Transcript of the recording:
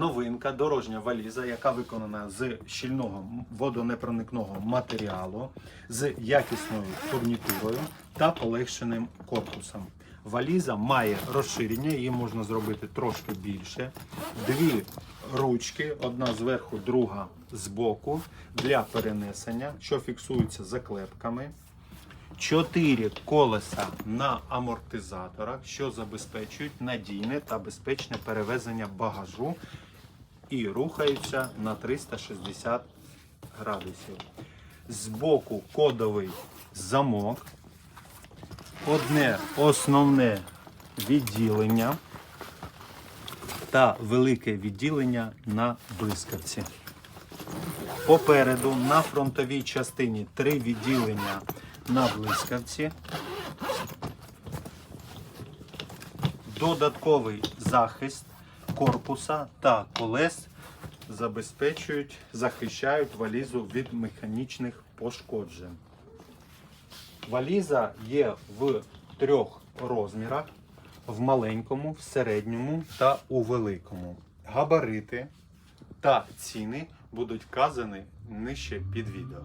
Новинка дорожня валіза, яка виконана з щільного водонепроникного матеріалу, з якісною фурнітурою та полегшеним корпусом. Валіза має розширення, її можна зробити трошки більше. Дві ручки, одна зверху, друга збоку, для перенесення, що фіксуються заклепками. Чотири колеса на амортизаторах, що забезпечують надійне та безпечне перевезення багажу і рухаються на 360 градусів. Збоку кодовий замок, одне основне відділення та велике відділення на блискавці. Попереду на фронтовій частині три відділення на блискавці. Додатковий захист корпуса та колес забезпечують, захищають валізу від механічних пошкоджень. Валіза є в трьох розмірах: в маленькому, в середньому та у великому. Габарити та ціни будуть вказані нижче під відео.